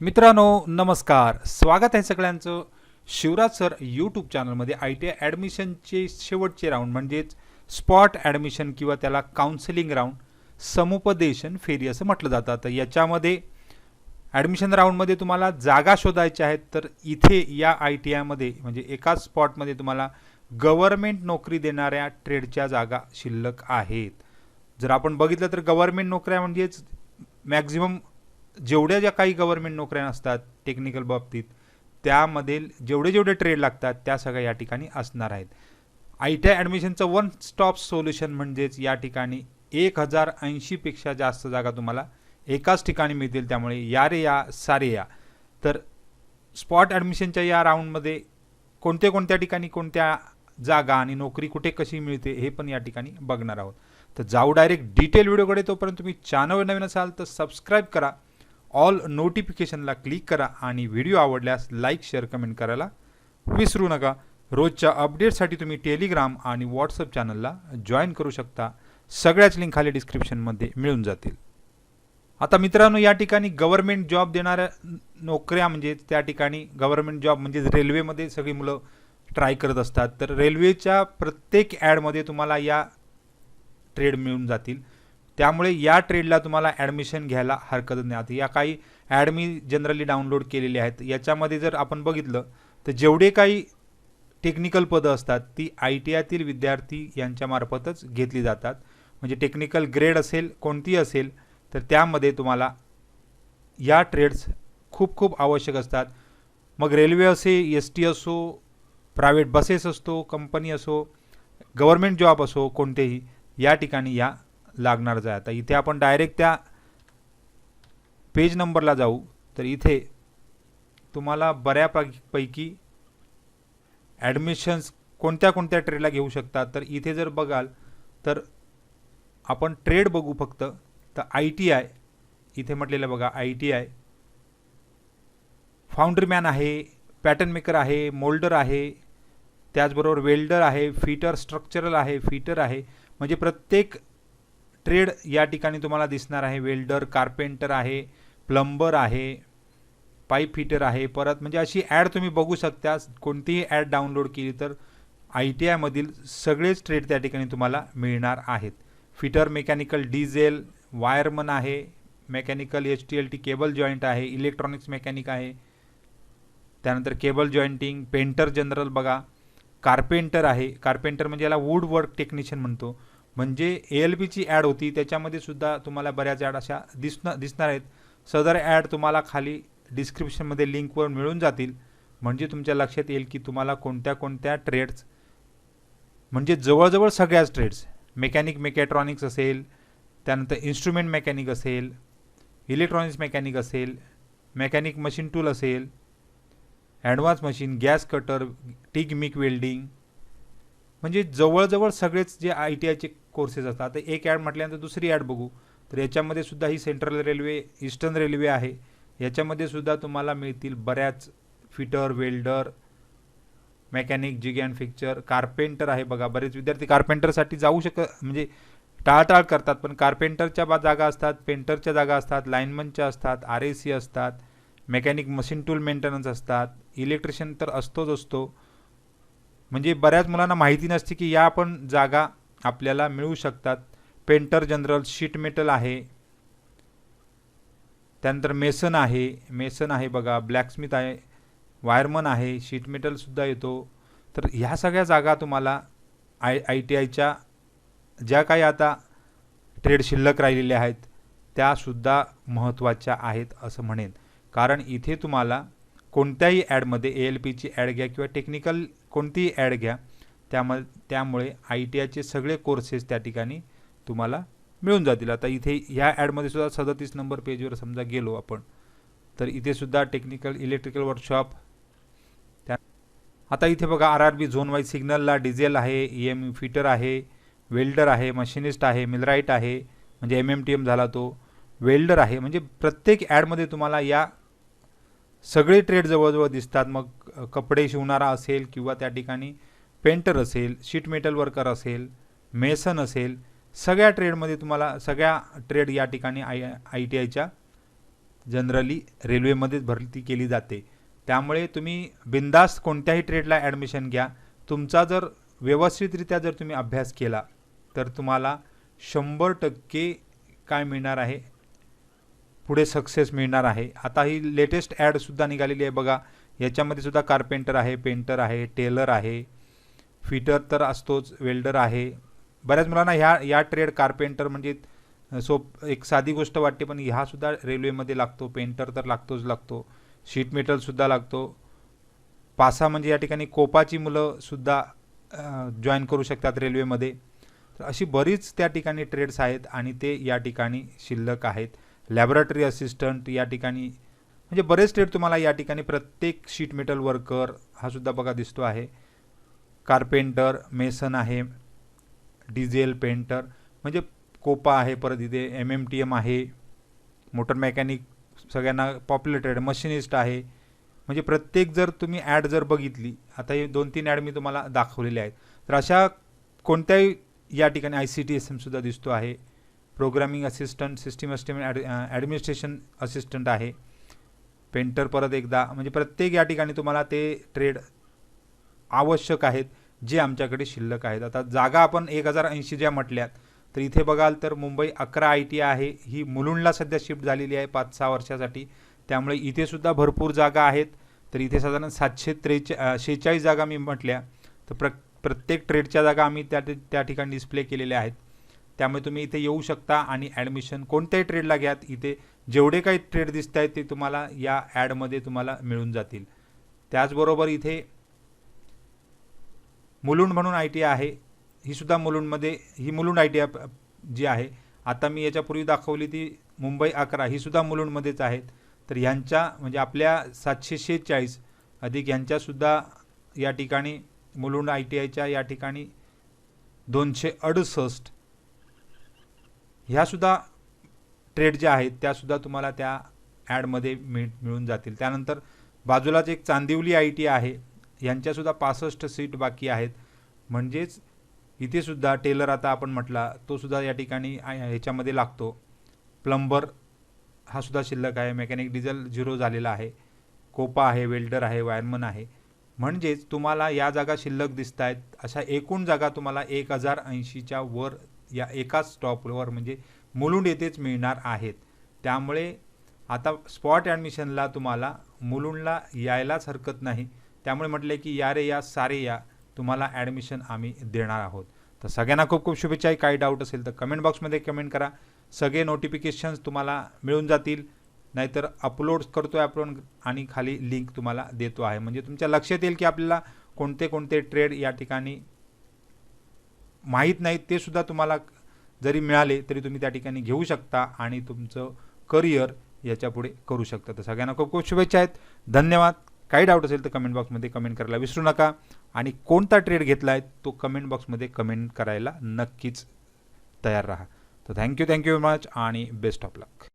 मित्रांनो नमस्कार. स्वागत आहे सगळ्यांचं. शिवराज सर यूट्यूब चॅनलमध्ये आय टी आय ॲडमिशनचे शेवटचे राऊंड म्हणजेच स्पॉट ॲडमिशन किंवा त्याला काउन्सिलिंग राऊंड समुपदेशन फेरी असं म्हटलं जातं. तर याच्यामध्ये ॲडमिशन राऊंडमध्ये तुम्हाला जागा शोधायच्या आहेत तर इथे या आय टी आयमध्ये म्हणजे एकाच स्पॉटमध्ये तुम्हाला गव्हर्मेंट नोकरी देणाऱ्या ट्रेडच्या जागा शिल्लक आहेत. जर आपण बघितलं तर गव्हर्मेंट नोकऱ्या म्हणजेच मॅक्झिमम जेवढ्या ज्या काही गव्हर्मेंट नोकऱ्या असतात टेक्निकल बाबतीत त्यामध्ये जेवढे जेवढे ट्रेड लागतात त्या सगळ्या या ठिकाणी असणार आहेत. आय टी आय ॲडमिशनचं वन स्टॉप सोल्युशन म्हणजेच या ठिकाणी एक हजार ऐंशीपेक्षा जास्त जागा तुम्हाला एकाच ठिकाणी मिळतील त्यामुळे या रे या सारे या. तर स्पॉट ॲडमिशनच्या या राऊंडमध्ये कोणत्या कोणत्या ठिकाणी कोणत्या जागा आणि नोकरी कुठे कशी मिळते हे पण या ठिकाणी बघणार आहोत. तर जाऊ डायरेक्ट डिटेल व्हिडिओकडे तोपर्यंत तुम्ही चॅनल नवीन असाल तर सबस्क्राईब करा. ऑल नोटिफिकेशनला क्लिक करा आणि व्हिडिओ आवडल्यास लाईक शेअर कमेंट करायला विसरू नका. रोजच्या अपडेटसाठी तुम्ही टेलिग्राम आणि व्हॉट्सअप चॅनलला जॉईन करू शकता. सगळ्याच लिंक खाली डिस्क्रिप्शनमध्ये मिळून जातील. आता मित्रांनो या ठिकाणी गव्हर्नमेंट जॉब देणाऱ्या नोकऱ्या म्हणजे त्या ठिकाणी गव्हर्नमेंट जॉब म्हणजे रेल्वेमध्ये सगळी मुलं ट्राय करत असतात. तर रेल्वेच्या प्रत्येक ॲडमध्ये तुम्हाला या ट्रेड मिळून जातील. त्यामुळे या ट्रेडला तुम्हाला ॲडमिशन घ्यायला हरकत नाही. आता या काही ॲड मी जनरली डाउनलोड केलेले आहेत. याच्यामध्ये जर आपण बघितलं तर जेवढे काही टेक्निकल पदं असतात ती आय टी आयतील विद्यार्थी यांच्यामार्फतच घेतली जातात. म्हणजे टेक्निकल ग्रेड असेल कोणती असेल तर त्यामध्ये तुम्हाला या ट्रेड्स खूप खूप आवश्यक असतात. मग रेल्वे असे एस टी असो प्रायव्हेट बसेस असतो कंपनी असो गव्हर्मेंट जॉब असो कोणतेही या ठिकाणी या लागणारच आहे आता इथे आपण डायरेक्ट त्या पेज नंबरला जाऊ. तर इथे तुम्हाला बऱ्यापैकी ॲडमिशन्स कोणत्या कोणत्या ट्रेडला घेऊ शकतात तर इथे जर बघाल तर आपण ट्रेड बघू फक्त. तर आय टी आय इथे म्हटलेलं बघा आय टी आय फाउंड्रीमॅन आहे पॅटर्न मेकर आहे मोल्डर आहे. त्याचबरोबर वेल्डर आहे फिटर स्ट्रक्चरल आहे फिटर आहे. म्हणजे प्रत्येक ट्रेड या ठिकाणी तुम्हाला दिसणार आहे. वेल्डर कार्पेंटर आहे प्लंबर आहे पाईप फिटर आहे. परत म्हणजे अशी ॲड तुम्ही बघू शकता. कोणतीही ॲड डाउनलोड केली तर आय टी आयमधील सगळेच ट्रेड त्या ठिकाणी तुम्हाला मिळणार आहेत. फिटर मेकॅनिकल डिझेल वायरमन आहे mechanical H T L T cable joint आहे इलेक्ट्रॉनिक्स मेकॅनिक आहे. त्यानंतर केबल जॉईंटिंग पेंटर जनरल बघा. कार्पेंटर आहे. कार्पेंटर म्हणजे याला वूड वर्क टेक्निशियन म्हणतो. म्हणजे ए एल बीची ॲड होती त्याच्यामध्ये सुद्धा तुम्हाला बऱ्याच ॲड अशा दिसणं दिसणार आहेत. सदर ॲड तुम्हाला खाली डिस्क्रिप्शनमध्ये लिंकवर मिळून जातील. म्हणजे तुमच्या लक्षात येईल की तुम्हाला कोणत्या कोणत्या ट्रेड्स म्हणजे जवळजवळ सगळ्याच ट्रेड्स मेकॅनिक मेकॅट्रॉनिक्स असेल त्यानंतर इन्स्ट्रुमेंट मेकॅनिक असेल इलेक्ट्रॉनिक्स मेकॅनिक असेल मेकॅनिक मशीन टूल असेल advance machine gas cutter TIG MIG welding म्हणजे जवळजवळ सगळेच जे आय टी आयचे कोर्सेस असतात आता एक ॲड म्हटल्यानंतर दुसरी ॲड बघू. तर याच्यामध्ये सुद्धा ही सेंट्रल रेल्वे ईस्टर्न रेल्वे आहे. याच्यामध्ये सुद्धा तुम्हाला मिळतील बऱ्याच fitter welder mechanic jig and fixture carpenter आहे बघा. बरेच विद्यार्थी कार्पेंटरसाठी जाऊ शकत म्हणजे टाळटाळ करतात पण कार्पेंटरच्या बा जागा असतात पेंटरच्या जागा असतात लाईनमनच्या असतात आर ए सी असतात मेकॅनिक मशीन टूल मेंटेनन्स असतात. इलेक्ट्रिशियन तर असतोच असतो. म्हणजे बऱ्याच मुलांना माहिती नसते की या पण जागा आपल्याला मिळू शकतात. पेंटर जनरल शीट मेटल आहे. त्यानंतर मेसन आहे. मेसन आहे बघा. ब्लॅकस्मिथ आहे. वायरमन आहे. शीट मेटलसुद्धा येतो. तर ह्या सगळ्या जागा तुम्हाला आय आय टी आयच्या ज्या काही आता ट्रेड शिल्लक राहिलेल्या आहेत त्यासुद्धा महत्त्वाच्या आहेत असं म्हणेन. कारण इथे तुम्हाला कोणत्याही ॲडमध्ये ए एल पीची ॲड घ्या किंवा टेक्निकल कोणतीही ॲड घ्या. त्याम त्यामुळे आय टी आयचे सगळे कोर्सेस त्या ठिकाणी तुम्हाला मिळून जातील. आता इथे ह्या ॲडमध्ये सुद्धा सदतीस नंबर पेजवर समजा गेलो आपण तर इथे सुद्धा टेक्निकल इलेक्ट्रिकल वर्कशॉप. त्या आता इथे बघा R R B zone wise सिग्नलला डिझेल आहे ई एम फिटर आहे वेल्डर आहे मशिनिस्ट आहे मिलराईट आहे म्हणजे एम एम टी एम झाला तो. वेल्डर आहे म्हणजे प्रत्येक ॲडमध्ये तुम्हाला या सगळे ट्रेड जवळजवळ दिसतात. मग कपडे शिवणारा असेल किंवा त्या ठिकाणी पेंटर असेल शीट मेटल वर्कर असेल मेसन असेल सगळ्या ट्रेडमध्ये तुम्हाला सगळ्या ट्रेड या ठिकाणी आय आय टी आयच्या जनरली रेल्वेमध्येच भरती केली जाते. त्यामुळे तुम्ही बिंदास्त कोणत्याही ट्रेडला ॲडमिशन घ्या. तुमचा जर व्यवस्थितरित्या जर तुम्ही अभ्यास केला तर तुम्हाला शंभर टक्के काय मिळणार आहे? पुढे सक्सेस मिळणार आहे. आता ही लेटेस्ट ॲडसुद्धा निघालेली आहे बघा. याच्यामध्ये सुद्धा कार्पेंटर आहे पेंटर आहे टेलर आहे फिटर तर असतोच वेल्डर आहे. बऱ्याच मुलांना ह्या या ट्रेड कार्पेंटर म्हणजे सोप एक साधी गोष्ट वाटते पण ह्यासुद्धा रेल्वेमध्ये लागतो पेंटर तर लागतोच लागतो. शीट मेटलसुद्धा लागतो. पासा म्हणजे या ठिकाणी कोपाची मुलंसुद्धा जॉईन करू शकतात रेल्वेमध्ये तर अशी बरीच त्या ठिकाणी ट्रेड्स आहेत आणि ते या ठिकाणी शिल्लक आहेत. लॅबोरेटरी असिस्टंट या ठिकाणी म्हणजे बरेच ट्रेड तुम्हाला या ठिकाणी प्रत्येक शीट मेटल वर्कर हा सुद्धा बघा दिसतो आहे. कार्पेंटर मेसन आहे. डिझेल पेंटर म्हणजे कोपा आहे परत इथे एम एम टी एम आहे. मोटर मेकॅनिक सगळ्यांना पॉप्युलर ट्रेड मशिनिस्ट आहे. म्हणजे प्रत्येक जर तुम्ही ॲड जर बघितली आता हे दोन तीन ॲड मी तुम्हाला दाखवलेले आहेत. तर अशा कोणत्याही या ठिकाणी आय सी टी एस एमसुद्धा दिसतो आहे. Programming assistant system assistant ad administration assistant आहे. पेंटर परत एकदा म्हणजे प्रत्येक या ठिकाणी तुम्हाला ते ट्रेड आवश्यक आहेत जे आमच्याकडे शिल्लक आहेत. आता जागा आपण एक हजार ऐंशी ज्या म्हटल्यात तर इथे बघाल तर मुंबई अकरा आय टी आहे ही मुलुंडला सध्या शिफ्ट झालेली आहे पाच सहा वर्षासाठी. त्यामुळे इथेसुद्धा भरपूर जागा आहेत. तर इथे साधारण सातशे त्रेचा शेहेचाळीस जागा मी म्हटल्या तर प्र प्रत्येक ट्रेडच्या जागा आम्ही त्या त्या ठिकाणी डिस्प्ले केलेल्या आहेत. त्यामुळे तुम्ही इथे येऊ शकता आणि ॲडमिशन कोणत्याही ट्रेडला घ्यात इथे जेवढे काही ट्रेड दिसत आहेत ते तुम्हाला या ॲडमध्ये तुम्हाला मिळून जातील. त्याचबरोबर इथे मुलुंड म्हणून आय टी आहे. ही सुद्धा मुलुंडमध्ये ही मुलुंड आय टी जी आहे. आता मी याच्यापूर्वी दाखवली ती मुंबई अकरा ही सुद्धा मुलुंडमध्येच आहेत. तर ह्यांच्या म्हणजे आपल्या सातशे शेहेचाळीस अधिक ह्यांच्यासुद्धा या ठिकाणी मुलुंड आय टी आयच्या या ठिकाणी दोनशे अडुसष्ट. ह्यासुद्धा ट्रेड ज्या आहेत त्यासुद्धा तुम्हाला त्या ॲडमध्ये मिळ मिळून जातील. त्यानंतर बाजूलाच एक चांदिवली आय टी आहे. यांच्यासुद्धा पासष्ट सीट बाकी आहेत. म्हणजेच इथेसुद्धा टेलर आता आपण म्हटला तोसुद्धा या ठिकाणी ह्याच्यामध्ये लागतो. प्लंबर हा सुद्धा शिल्लक आहे. मेकॅनिक डिझेल झिरो झालेला आहे. कोपा आहे वेल्डर आहे वायरमन आहे. म्हणजेच तुम्हाला या जागा शिल्लक दिसत आहेत अशा एकूण जागा तुम्हाला एक हजार ऐंशीच्या वर या एकाच स्टॉपवर म्हणजे मुलुंड येथेच मिळणार आहेत. त्यामुळे आता स्पॉट ॲडमिशनला तुम्हाला मुलुंडला यायलाच हरकत नाही. त्यामुळे म्हटले की या रे या सारे या तुम्हाला ॲडमिशन आम्ही देणार आहोत. तर सगळ्यांना खूप खूप शुभेच्छा. आहे काही डाऊट असेल तर कमेंट बॉक्समध्ये कमेंट करा. सगळे नोटिफिकेशन्स तुम्हाला मिळून जातील. नाहीतर अपलोड करतो आहे आपण आणि खाली लिंक तुम्हाला देतो आहे. म्हणजे तुमच्या लक्षात येईल की आपल्याला कोणते कोणते ट्रेड या ठिकाणी माहीत नाहीत ते सुद्धा तुम्हाला जरी मिळाले तरी तुम्ही त्या ठिकाणी घेऊ शकता आणि तुमचं करिअर याच्यापुढे करू शकता. तर सगळ्यांना खूप खूप शुभेच्छा आहेत. धन्यवाद. काही डाऊट असेल तर कमेंट बॉक्समध्ये कमेंट करायला विसरू नका. आणि कोणता ट्रेड घेतला आहे तो कमेंट बॉक्समध्ये कमेंट करायला नक्कीच तयार राहा. तर thank you thank you very much आणि बेस्ट ऑफ लक